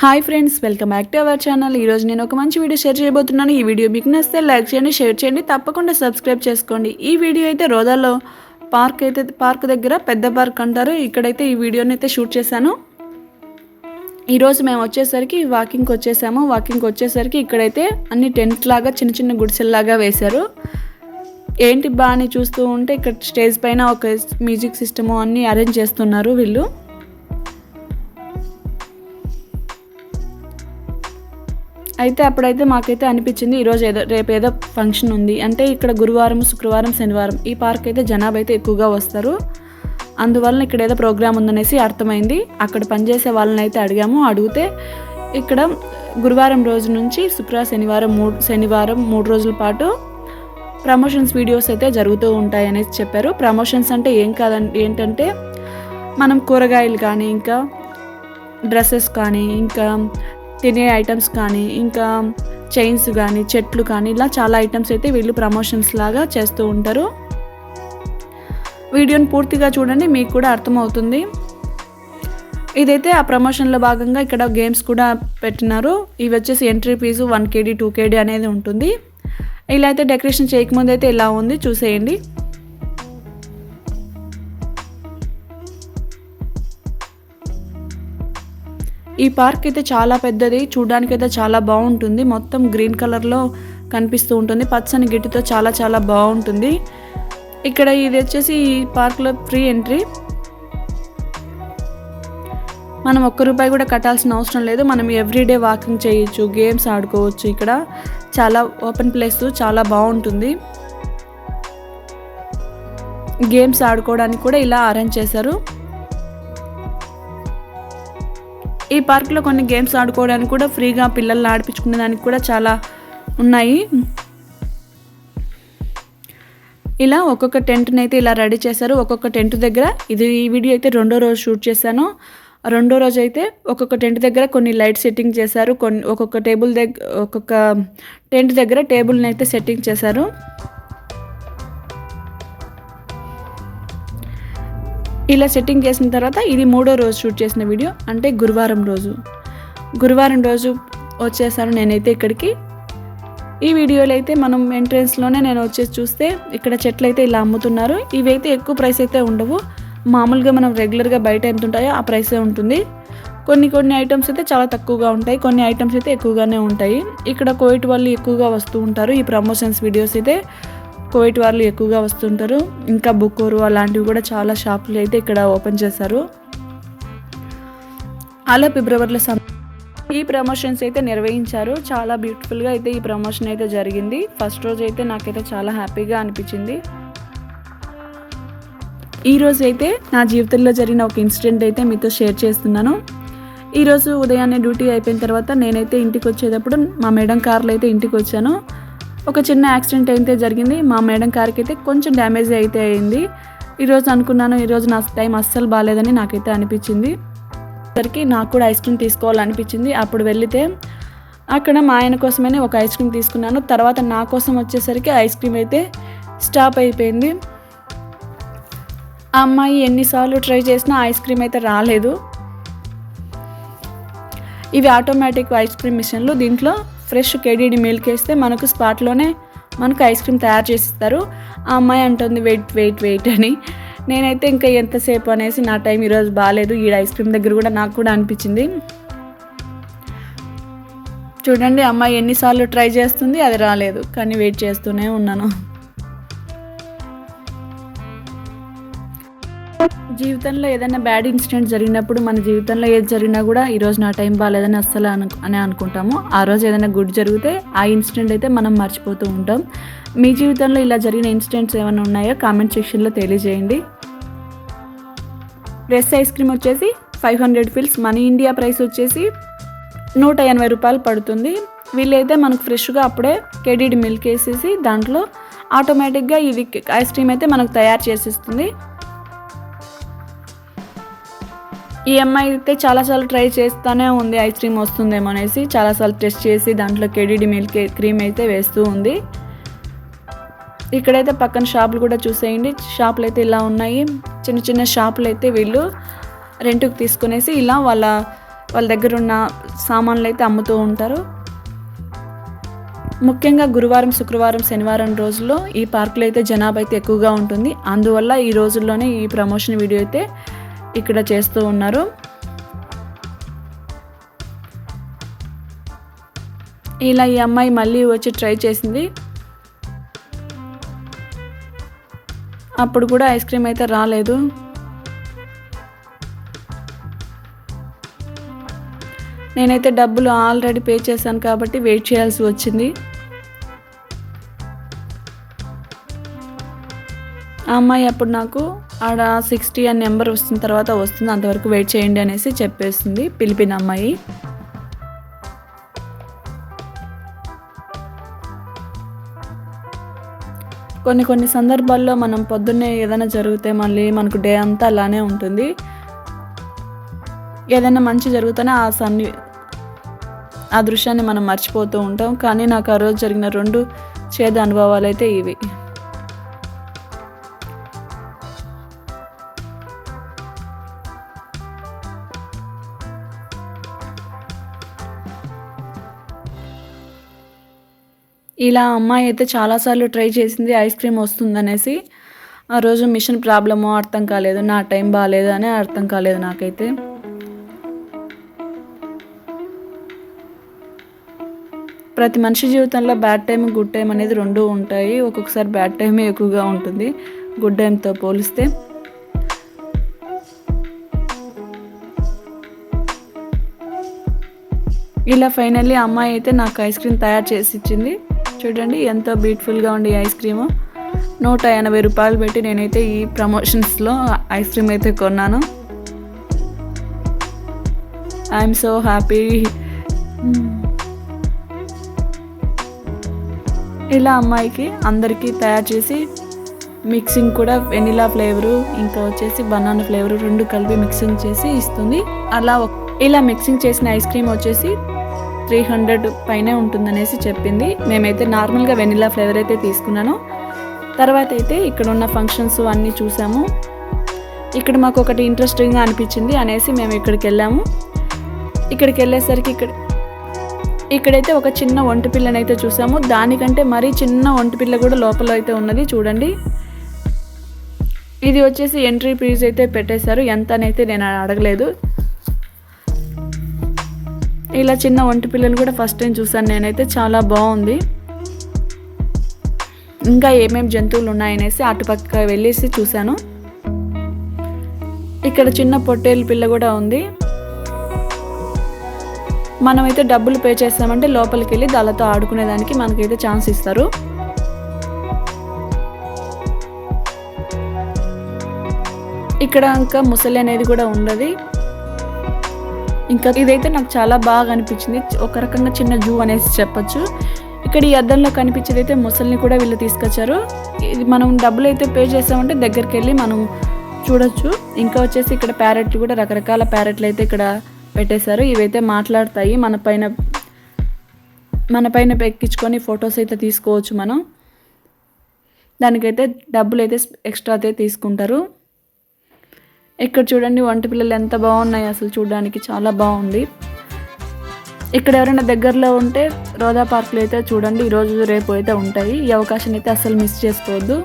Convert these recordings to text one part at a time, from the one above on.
Hi friends welcome back to our channel ఈరోజు నేను ఒక మంచి వీడియో షేర్ చేయబోతున్నాను. ఈ వీడియో మీకు నచ్చితే లైక్ చేయండి షేర్ చేయండి తప్పకుండా సబ్స్క్రైబ్ చేసుకోండి. ఈ వీడియో అయితే రోదాలో పార్క్ అయితే పార్క్ దగ్గర పెద్ద పార్క్ అంటారు. ఇక్కడైతే ఈ వీడియోని అయితే షూట్ చేశాను. ఈరోజు మేము వచ్చేసరికి వాకింగ్కి వచ్చేసాము. వాకింగ్కి వచ్చేసరికి ఇక్కడైతే అన్ని టెంట్ లాగా చిన్న చిన్న గుడిసెల్లాగా వేశారు. ఏంటి బా అని చూస్తూ ఉంటే ఇక్కడ స్టేజ్ పైన ఒక మ్యూజిక్ సిస్టము అన్నీ అరేంజ్ చేస్తున్నారు వీళ్ళు. అయితే అప్పుడైతే మాకైతే అనిపించింది ఈరోజు ఏదో రేపు ఏదో ఫంక్షన్ ఉంది. అంటే ఇక్కడ గురువారం శుక్రవారం శనివారం ఈ పార్క్ అయితే జనాభా అయితే ఎక్కువగా వస్తారు. అందువలన ఇక్కడ ఏదో ప్రోగ్రామ్ ఉందనేసి అర్థమైంది. అక్కడ పనిచేసే వాళ్ళని అయితే అడిగాము అడిగితే ఇక్కడ గురువారం రోజు నుంచి శుక్ర శనివారం మూడు శనివారం మూడు రోజుల పాటు ప్రమోషన్స్ వీడియోస్ అయితే జరుగుతూ ఉంటాయి అనేసి చెప్పారు. ప్రమోషన్స్ అంటే ఏం కాదండి ఏంటంటే మనం కూరగాయలు కానీ ఇంకా డ్రెస్సెస్ కానీ ఇంకా తినే ఐటమ్స్ కానీ ఇంకా చైన్స్ కానీ చెట్లు కానీ ఇలా చాలా ఐటమ్స్ అయితే వీళ్ళు ప్రమోషన్స్ లాగా చేస్తూ ఉంటారు. వీడియోని పూర్తిగా చూడండి మీకు కూడా అర్థమవుతుంది. ఇదైతే ఆ ప్రమోషన్లో భాగంగా ఇక్కడ గేమ్స్ కూడా పెట్టినారు. ఇవి వచ్చేసి entry fee one KD two KD అనేది ఉంటుంది. ఇలా అయితే డెకరేషన్ చేయకముందు అయితే ఇలా ఉంది చూసేయండి. ఈ పార్క్ అయితే చాలా పెద్దది చూడడానికి అయితే చాలా బాగుంటుంది. మొత్తం గ్రీన్ కలర్లో కనిపిస్తూ ఉంటుంది. పచ్చని గిట్టితో చాలా చాలా బాగుంటుంది. ఇక్కడ ఇది వచ్చేసి ఈ పార్క్లో ఫ్రీ ఎంట్రీ. మనం ఒక్క రూపాయి కూడా కట్టాల్సిన అవసరం లేదు. మనం ఎవ్రీడే వాకింగ్ చేయొచ్చు గేమ్స్ ఆడుకోవచ్చు ఇక్కడ. చాలా ఓపెన్ ప్లేస్ చాలా బాగుంటుంది. గేమ్స్ ఆడుకోవడానికి కూడా ఇలా అరేంజ్ చేశారు. ఈ పార్క్లో కొన్ని గేమ్స్ ఆడుకోవడానికి కూడా ఫ్రీగా పిల్లల్ని ఆడిపించుకునే దానికి కూడా చాలా ఉన్నాయి. ఇలా ఒక్కొక్క టెంట్ని అయితే ఇలా రెడీ చేశారు. ఒక్కొక్క టెంట్ దగ్గర ఇది ఈ వీడియో అయితే రెండో రోజు షూట్ చేశాను. రెండో రోజు అయితే ఒక్కొక్క టెంట్ దగ్గర కొన్ని లైట్ సెట్టింగ్ చేశారు. కొన్ని ఒక్కొక్క టేబుల్ దగ్గర ఒక్కొక్క టెంట్ దగ్గర టేబుల్ని అయితే సెట్టింగ్ చేశారు. ఇలా సెట్టింగ్ చేసిన తర్వాత ఇది మూడో రోజు షూట్ చేసిన వీడియో అంటే గురువారం రోజు. గురువారం రోజు వచ్చేసాను నేనైతే ఇక్కడికి. ఈ వీడియోలో అయితే మనం ఎంట్రెన్స్లోనే నేను వచ్చేసి చూస్తే ఇక్కడ చెట్లు అయితే ఇలా అమ్ముతున్నారు. ఇవైతే ఎక్కువ ప్రైస్ అయితే ఉండవు. మామూలుగా మనం రెగ్యులర్గా బయట ఎంత ఉంటాయో ఆ ప్రైసే ఉంటుంది. కొన్ని కొన్ని ఐటమ్స్ అయితే చాలా తక్కువగా ఉంటాయి కొన్ని ఐటమ్స్ అయితే ఎక్కువగానే ఉంటాయి. ఇక్కడ కోవిడ్ వాళ్ళు ఎక్కువగా వస్తూ ఉంటారు ఈ ప్రమోషన్స్ వీడియోస్ అయితే. కోవిడ్ వాళ్ళు ఎక్కువగా వస్తుంటారు. ఇంకా బుక్కోరు అలాంటివి కూడా చాలా షాపులు అయితే ఇక్కడ ఓపెన్ చేశారు. అలా ఫిబ్రవరిలో సం ఈ ప్రమోషన్స్ అయితే నిర్వహించారు. చాలా బ్యూటిఫుల్గా అయితే ఈ ప్రమోషన్ అయితే జరిగింది. ఫస్ట్ రోజు అయితే నాకైతే చాలా హ్యాపీగా అనిపించింది. ఈరోజు అయితే నా జీవితంలో జరిగిన ఒక ఇన్సిడెంట్ అయితే మీతో షేర్ చేస్తున్నాను. ఈరోజు ఉదయాన్నే డ్యూటీ అయిపోయిన తర్వాత నేనైతే ఇంటికి వచ్చేటప్పుడు మా మేడం కార్లో అయితే ఇంటికి వచ్చాను. ఒక చిన్న యాక్సిడెంట్ అయితే జరిగింది. మా మేడం కార్కి అయితే కొంచెం డ్యామేజ్ అయితే అయింది. ఈరోజు అనుకున్నాను ఈరోజు నా టైం అస్సలు బాగాలేదని నాకైతే అనిపించింది. సరికి నాకు కూడా ఐస్ క్రీమ్ తీసుకోవాలనిపించింది. అప్పుడు వెళితే అక్కడ మా ఆయన కోసమని ఒక ఐస్ క్రీమ్ తీసుకున్నాను. తర్వాత నా కోసం వచ్చేసరికి ఐస్ క్రీమ్ అయితే స్టాప్ అయిపోయింది. ఆ అమ్మాయి ఎన్నిసార్లు ట్రై చేసినా ఐస్ క్రీమ్ అయితే రాలేదు. ఇవి ఆటోమేటిక్ ఐస్ క్రీమ్ మిషన్లు. దీంట్లో ఫ్రెష్ కేడీడి మిల్క్ వేస్తే మనకు స్పాట్లోనే మనకు ఐస్ క్రీమ్ తయారు చేసిస్తారు. ఆ అమ్మాయి అంటుంది వెయిట్ వెయిట్ వెయిట్ అని. నేనైతే ఇంకా ఎంతసేపు అనేసి నా టైం ఈరోజు బాగాలేదు ఈ ఐస్ క్రీమ్ దగ్గర కూడా నాకు కూడా అనిపించింది. చూడండి అమ్మాయి ఎన్నిసార్లు ట్రై చేస్తుంది అది రాలేదు. కానీ వెయిట్ చేస్తూనే ఉన్నాను. జీవితంలో ఏదైనా బ్యాడ్ ఇన్సిడెంట్ జరిగినప్పుడు మన జీవితంలో ఏది జరిగినా కూడా ఈ రోజు నా టైం బాగాలేదని అస్సలు అను అని అనుకుంటాము. ఆ రోజు ఏదైనా గుడ్ జరిగితే ఆ ఇన్సిడెంట్ అయితే మనం మర్చిపోతూ ఉంటాం. మీ జీవితంలో ఇలా జరిగిన ఇన్సిడెంట్స్ ఏమైనా ఉన్నాయో? కామెంట్ సెక్షన్లో తెలియజేయండి. రెస్ ఐస్ క్రీమ్ వచ్చేసి five hundred fils money India price వచ్చేసి నూట ఎనభై రూపాయలు పడుతుంది. వీళ్ళైతే మనకు ఫ్రెష్గా అప్పుడే కేడీడి మిల్క్ వేసేసి దాంట్లో ఆటోమేటిక్గా ఇది ఐస్ క్రీమ్ అయితే మనకు తయారు చేసిస్తుంది. ఈ అమ్మాయి అయితే చాలాసార్లు ట్రై చేస్తూనే ఉంది ఐస్ క్రీమ్ వస్తుందేమో అనేసి. చాలాసార్లు టెస్ట్ చేసి దాంట్లో కేడీడి మిల్క్ క్రీమ్ అయితే వేస్తూ ఉంది. ఇక్కడైతే పక్కన షాపులు కూడా చూసేయండి. షాపులు అయితే ఇలా ఉన్నాయి. చిన్న చిన్న షాపులు అయితే వీళ్ళు రెంట్కి తీసుకునేసి ఇలా వాళ్ళ వాళ్ళ దగ్గర ఉన్న సామాన్లు అయితే అమ్ముతూ ఉంటారు. ముఖ్యంగా గురువారం శుక్రవారం శనివారం రోజుల్లో ఈ పార్కులో అయితే జనాభా అయితే ఎక్కువగా ఉంటుంది. అందువల్ల ఈ రోజుల్లోనే ఈ ప్రమోషన్ వీడియో అయితే ఇక్కడ చేస్తూ ఉన్నారు. ఇలా ఈ అమ్మాయి మళ్ళీ వచ్చి ట్రై చేసింది. అప్పుడు కూడా ఐస్ క్రీమ్ అయితే రాలేదు. నేనైతే డబ్బులు ఆల్రెడీ పే చేశాను కాబట్టి వెయిట్ చేయాల్సి వచ్చింది. ఆ అమ్మాయి అప్పుడు నాకు ఆడ సిక్స్టీ అని నెంబర్ వస్తున్న తర్వాత వస్తుంది అంతవరకు వెయిట్ చేయండి అనేసి చెప్పేసింది పిలిపిన అమ్మాయి. కొన్ని కొన్ని సందర్భాల్లో మనం పొద్దున్నే ఏదైనా జరిగితే మళ్ళీ మనకు డే అంతా అలానే ఉంటుంది. ఏదైనా మంచి జరుగుతూనే ఆ సన్ని ఆ దృశ్యాన్ని మనం మర్చిపోతూ ఉంటాం. కానీ నాకు ఆ రోజు జరిగిన రెండు చేదు అనుభవాలు అయితే ఇవి. ఇలా అమ్మాయి అయితే చాలాసార్లు ట్రై చేసింది ఐస్ క్రీమ్ వస్తుందనేసి. ఆ రోజు మిషన్ ప్రాబ్లమో అర్థం కాలేదు నా టైం బాగాలేదు అని అర్థం కాలేదు నాకైతే. ప్రతి మనిషి జీవితంలో బ్యాడ్ టైం గుడ్ టైం అనేది రెండూ ఉంటాయి. ఒక్కొక్కసారి బ్యాడ్ టైమే ఎక్కువగా ఉంటుంది. గుడ్ టైంతో పోలిస్తే. ఇలా ఫైనల్లీ అమ్మాయి అయితే నాకు ఐస్ క్రీమ్ తయారు చేసి ఇచ్చింది. చూడండి ఎంతో బ్యూటిఫుల్గా ఉంది ఐస్ క్రీము నూట ఎనభై రూపాయలు పెట్టి నేనైతే ఈ ప్రమోషన్స్లో ఐస్ క్రీమ్ అయితే కొన్నాను. ఐఎమ్ సో హ్యాపీ ఇలా అమ్మాయికి అందరికీ తయారు చేసి మిక్సింగ్ కూడా వెనిలా ఫ్లేవరు ఇంకా వచ్చేసి బనానా ఫ్లేవరు రెండు కలిపి మిక్సింగ్ చేసి ఇస్తుంది. అలా ఇలా మిక్సింగ్ చేసిన ఐస్ క్రీమ్ వచ్చేసి త్రీ హండ్రెడ్ పైనే ఉంటుందనేసి చెప్పింది. మేమైతే నార్మల్గా వెనిలా ఫ్లేవర్ అయితే తీసుకున్నాను. తర్వాత అయితే ఇక్కడ ఉన్న ఫంక్షన్స్ అన్నీ చూసాము. ఇక్కడ మాకు ఒకటి ఇంట్రెస్టింగ్గా అనిపించింది అనేసి మేము ఇక్కడికి వెళ్ళాము ఇక్కడికి వెళ్ళేసరికి ఇక్కడ ఇక్కడైతే ఒక చిన్న ఒంటి పిల్లని అయితే చూసాము. దానికంటే మరీ చిన్న ఒంటి పిల్ల కూడా లోపల అయితే ఉన్నది చూడండి. ఇది వచ్చేసి ఎంట్రీ ఫీజ్ అయితే పెట్టేశారు. ఎంత అని అయితే నేను అడగలేదు. ఇలా చిన్న ఒంటి పిల్లలు కూడా ఫస్ట్ టైం చూసాను నేనైతే చాలా బాగుంది. ఇంకా ఏమేమి జంతువులు ఉన్నాయనేసి అటుపక్క వెళ్ళేసి చూశాను. ఇక్కడ చిన్న పొట్టేలు పిల్ల కూడా ఉంది. మనమైతే డబ్బులు పే చేస్తామంటే లోపలికి వెళ్ళి దానితో ఆడుకునేదానికి మనకైతే ఛాన్స్ ఇస్తారు. ఇక్కడ ఇంకా ముసలి అనేది కూడా ఉండదు. ఇంకా ఇదైతే నాకు చాలా బాగా అనిపించింది. ఒక రకంగా చిన్న జూ అనేసి చెప్పొచ్చు. ఇక్కడ ఈ అద్దంలో కనిపించేది అయితే ముసలిని కూడా వీళ్ళు తీసుకొచ్చారు. ఇది మనం డబ్బులు అయితే పే చేసామంటే దగ్గరికి వెళ్ళి మనం చూడొచ్చు. ఇంకా వచ్చేసి ఇక్కడ ప్యారెట్లు కూడా రకరకాల ప్యారెట్లు అయితే ఇక్కడ పెట్టేశారు. ఇవైతే మాట్లాడతాయి. మన పైన మన పైన ఎక్కించుకొని ఫొటోస్ అయితే తీసుకోవచ్చు మనం. దానికైతే డబ్బులు అయితే ఎక్స్ట్రా అయితే తీసుకుంటారు. ఇక్కడ చూడండి వంటి పిల్లలు ఎంత బాగున్నాయి అసలు చూడడానికి చాలా బాగుంది. ఇక్కడ ఎవరైనా దగ్గరలో ఉంటే రోదా పార్క్లు అయితే చూడండి ఈరోజు రేపు అయితే ఉంటాయి. ఈ అవకాశం అయితే అసలు మిస్ చేసుకోవద్దు.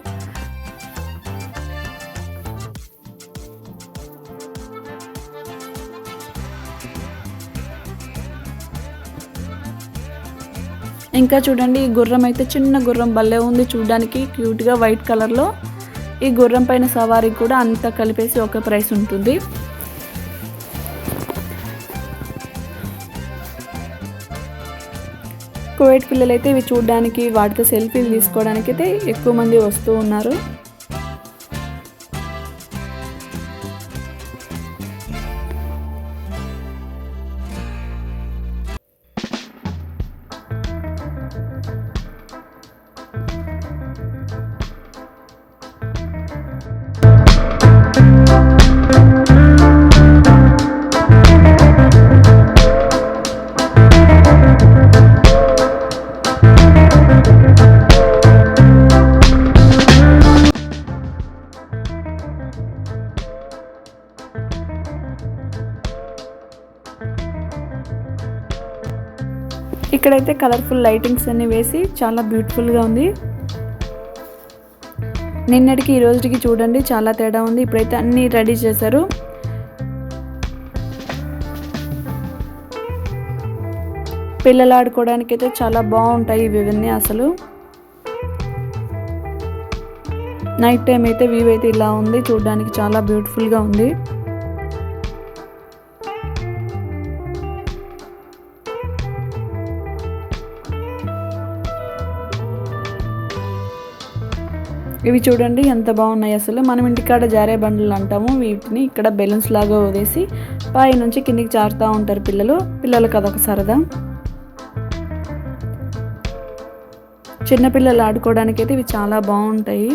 ఇంకా చూడండి ఈ గుర్రం అయితే చిన్న గుర్రం భలే ఉంది చూడడానికి క్యూట్గా వైట్ కలర్లో. ఈ గుర్రం పైన సవారీ కూడా అంతా కలిపేసి ఒక ప్రైస్ ఉంటుంది. కోవిడ్ పిల్లలు అయితే ఇవి చూడడానికి వాటితో సెల్ఫీలు తీసుకోవడానికి అయితే ఎక్కువ మంది వస్తూ ఉన్నారు. ఇక్కడైతే కలర్ఫుల్ లైటింగ్స్ అన్ని వేసి చాలా బ్యూటిఫుల్గా ఉంది. నిన్నటికి ఈ రోజుకి చూడండి చాలా తేడా ఉంది. ఇప్పుడైతే అన్నీ రెడీ చేశారు. పిల్లలు ఆడుకోవడానికి అయితే చాలా బాగుంటాయి ఇవన్నీ అసలు. నైట్ టైం అయితే వ్యూ అయితే ఇలా ఉంది చూడడానికి చాలా బ్యూటిఫుల్గా ఉంది. ఇవి చూడండి ఎంత బాగున్నాయి అసలు. మనం ఇంటికాడ జారే బండ్లు అంటాము. వీటిని ఇక్కడ బెలూన్స్ లాగా వదిలేసి పై నుంచి కిందికి జారుతూ ఉంటారు పిల్లలు. పిల్లలకు అదొక సరదా. చిన్నపిల్లలు ఆడుకోవడానికి అయితే ఇవి చాలా బాగుంటాయి.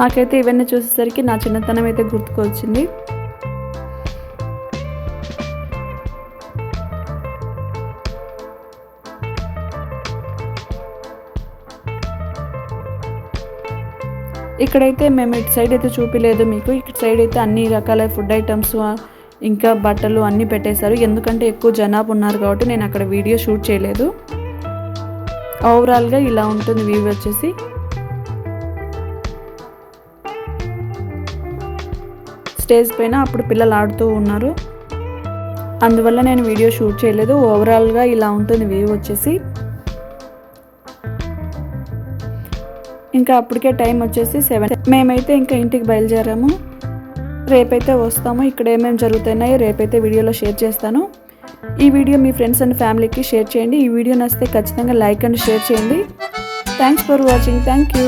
నాకైతే ఇవన్నీ చూసేసరికి నా చిన్నతనం అయితే గుర్తుకొచ్చింది. ఇక్కడైతే మేము ఇటు సైడ్ అయితే చూపిలేదు మీకు. ఇటు సైడ్ అయితే అన్ని రకాల ఫుడ్ ఐటమ్స్ ఇంకా బట్టలు అన్నీ పెట్టేశారు. ఎందుకంటే ఎక్కువ జనాభా ఉన్నారు కాబట్టి నేను అక్కడ వీడియో షూట్ చేయలేదు. ఓవరాల్గా ఇలా ఉంటుంది వ్యూ వచ్చేసి. స్టేజ్ పైన అప్పుడు పిల్లలు ఆడుతూ ఉన్నారు. అందువల్ల నేను వీడియో షూట్ చేయలేదు. ఓవరాల్గా ఇలా ఉంటుంది వ్యూ వచ్చేసి. ఇంకా అప్పటికే టైం వచ్చేసి సెవెన్. మేమైతే ఇంకా ఇంటికి బయలుదేరాము. రేపైతే వస్తాము. ఇక్కడ ఏమేమి జరుగుతున్నాయో రేపైతే వీడియోలో షేర్ చేస్తాను. ఈ వీడియో మీ ఫ్రెండ్స్ అండ్ ఫ్యామిలీకి షేర్ చేయండి. ఈ వీడియో నచ్చితే ఖచ్చితంగా లైక్ అండ్ షేర్ చేయండి. Thanks for watching thank you